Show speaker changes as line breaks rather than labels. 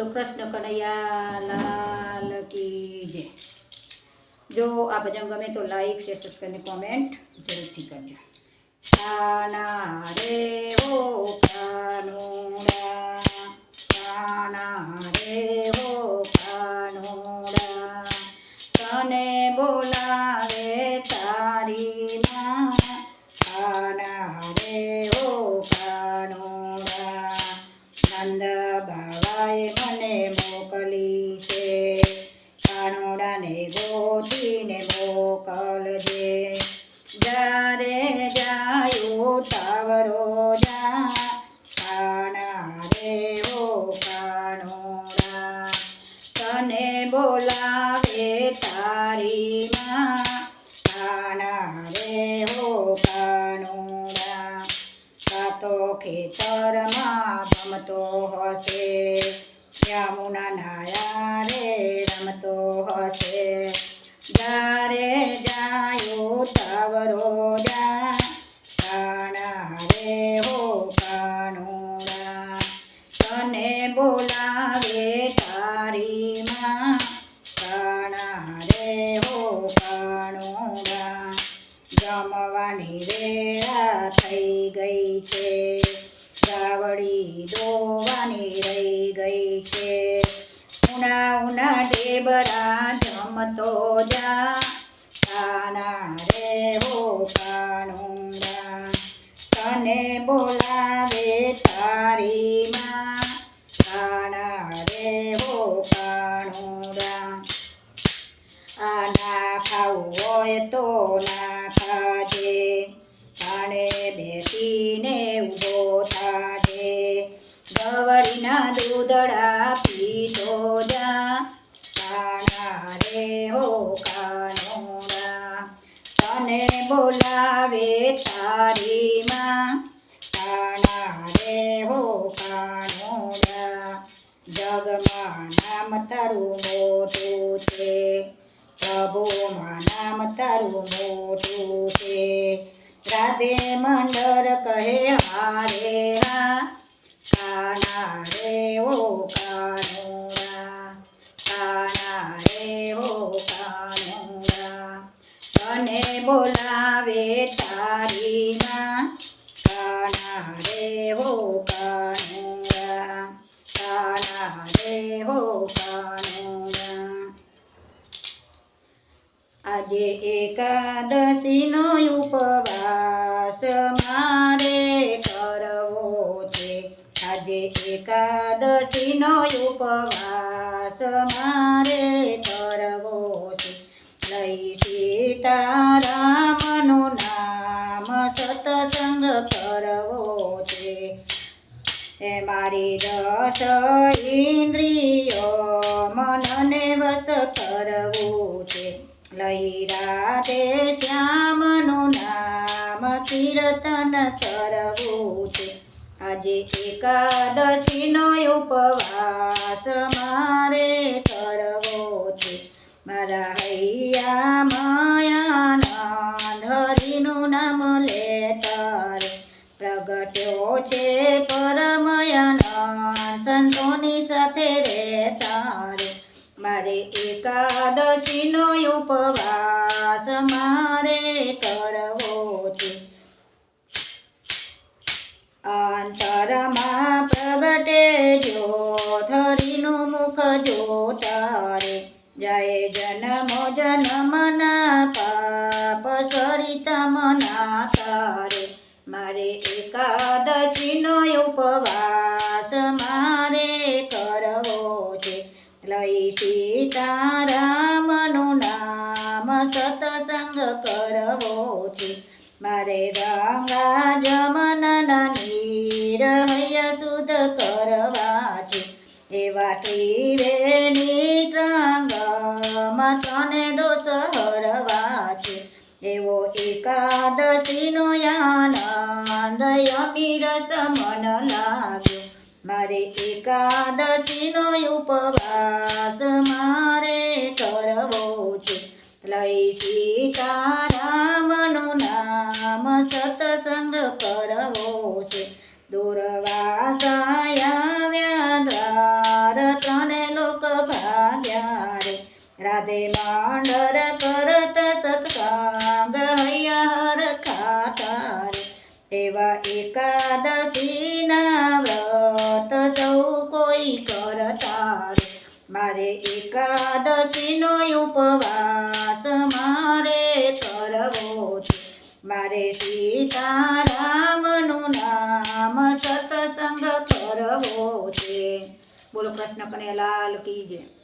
બોલો, કૃષ્ણ કનૈયા, લાલ કી જય. જો આ ભજન ગમે તો લાઈક શેર સબસ્ક્રાઈબ કોમેન્ટ જરૂરથી કરજો. મોકલજે જ્યારે જાયો તાવરો જા, કાના રે ઓ કાનોડા તને બોલાવે તારી માં, કાના રે હો કાનોડા કાતો ખેતરમાં ગમતો હશે, યમુના નાયા રે રમતો હશે. બોલાવે તારી માં કાણા રે હો કાનુડા જમવાની વેળા થઈ ગઈ છે. ગાવડી દોવાની રહી ગઈ છે. ઉના ઉના ડેબરા જમતો જા. કાના રે હો કાનુડા તને બોલાવે તારી માં બેસીને ઊભો થાશે ગવળીના દૂધડા પીતો જા. કાણા રે હો કાનોડા. તને બોલાવે તારી માં કાણા રે હો કાનોડા. જગમાં નામ તારું મોટું છે. પ્રભુમાં નામ તારું મોટું છે. રાધે મંડળ કહે, હારે હા કાના રે ઓ કાનુડા કાના રે ઓ કાનુરા, તને બોલાવે તારી માં કાના રે હો કાનુરા કાના રે હો કાનુડા આજે એકાદશીનો ઉપવાસ મારે કરવો છે. આજે એકાદશીનો ઉપવાસ મારે કરવો છે. લઈ સીતારામનું નામ સતસંગ કરવો છે. એ મારી દસ ઇન્દ્રિયો મનને વસ કરવું છે. લઈ રાધે શ્યામનું નામ કીર્તન કરવું છે. આજે એકાદશીનો ઉપવાસ મારે કરવો છે. મારા હૈયા માયાનંદ હરિનું નામ તારે પ્રગટ્યો છે પરમયાનંદ સંતોની સાથે રે. મારે એકાદશીનો ઉપવાસ મારે કરવો છે. અંતરમાં પ્રગટે જ્યોથરીનું મુખ જોતા રે જય જનમ જન્મના પાપ સરિતા મના તારે મારે એકાદશીનો ઉપવાસ મારે સીતારામનું નામ સતસંગ કરવો છે. મારે ગંગા જમનના નીર હૈય શુદ્ધ કરવા છે. એવા ત્રિવેણી સંગમાં તને દોષ હરવા છે. એવો એકાદશીનો આનંદ અમીર મન લાગ્યો. મારે એકાદશીનો ઉપવાસ મારે કરવો છે. લઈ સીતારામનું નામ સતસંગ કરવો છે. દુર્વાસા આવ્યા દ્વાર રાધે માંડર કરત સત્સંગ હૈયા ખાતા રે. એવા એકાદશીના મારે એકાદશીનો ઉપવાસ મારે કરવો છે. મારે સીતારામનું નામ સત્સંગ કરવો છે. બોલો કૃષ્ણ કનૈયા લાલ કી જય.